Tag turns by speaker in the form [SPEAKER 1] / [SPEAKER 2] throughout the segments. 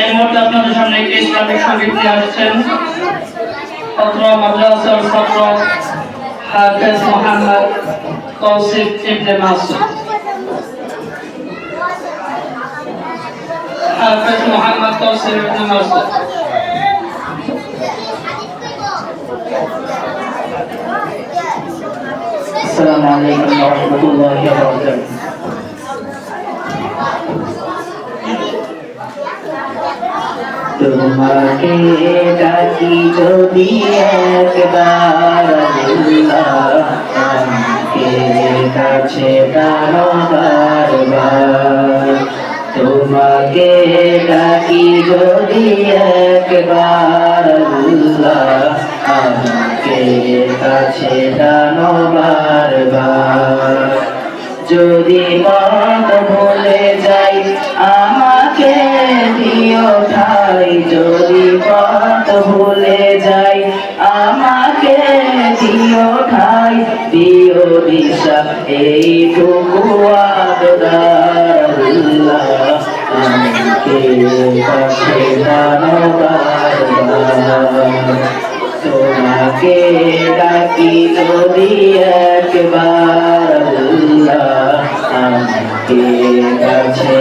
[SPEAKER 1] এই মুহূর্তে আপনাদের সামনে একটি ইসলামিক সঙ্গীত নিয়ে আসছেন ছাত্র মাদ্রাসার ছাত্র হাফেজ মোহাম্মদ কৌশিক ইবনে মাসুদ হাফেজ মোহাম্মদ কৌশিক ইবনে মাসুদ
[SPEAKER 2] السلام عليكم ورحمة الله وبركاته তোমাকে ডাকি যদি একবার কাছে তোমাকে ডাকি যদি একবার আমাকে কাছে টানো বারবার যদি পথ এইটুকু আদরাল্লাহ আমাকে কাছে জানো বারবার তোমাকে ডাকি যদি একবার আল্লাহ আমাকে কাছে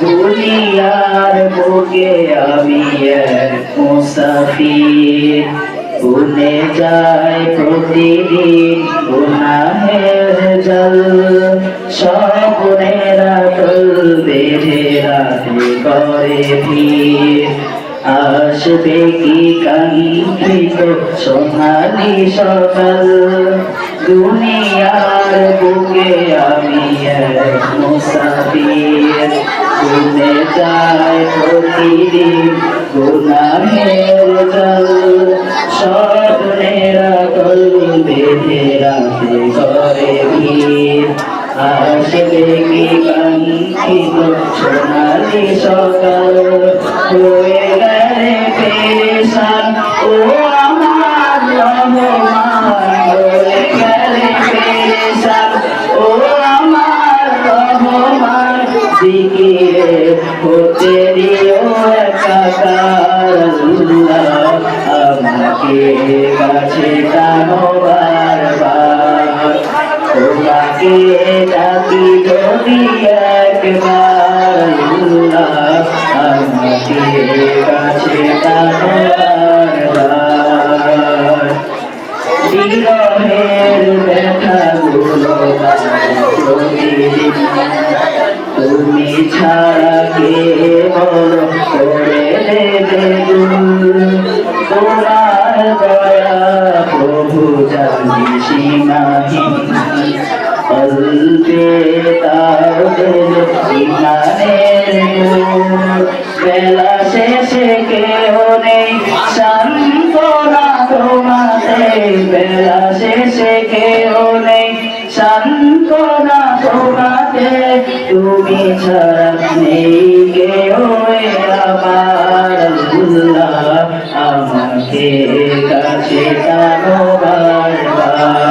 [SPEAKER 2] দুনিয়ার বুকে আমি এক মুসাফির। ভুলে যায় প্রতিদিন গুনাহের জল। স্বপ্নেরা টল বেঁধে রাতে করে ভিড়। আসবে কি কাঙ্ক্ষিত সোনালি সকাল? দুনিয়ার বুকে আমি মুসাফির। ভুলে যায় প্রতিদিন গুনাহের জল। স্বপ্নেরা কল বেঁধে রাতে করে ভিড়। আসবে কি কাঙ্ক্ষিত সোনালি সকাল? হয়ে তোমাকে ডাকি যদি একবার আমাকে কাছে বিরহের ব্যথাগুলো প্রতিদিন তুমি ছাড়া কে বড় করে তোমার দয়া প্রভু জানি সীমাহীন অল্পে তার দিল ইমানের নূর বেলা শেষে কেউ নেই সান্ত্বনা তোমাতে বেলা শেষে কেউ নেই সান্ত্বনা তোমাতে তুমি ছাড়া নেই কেউ আমার আমাকে কাছে টানো বারবার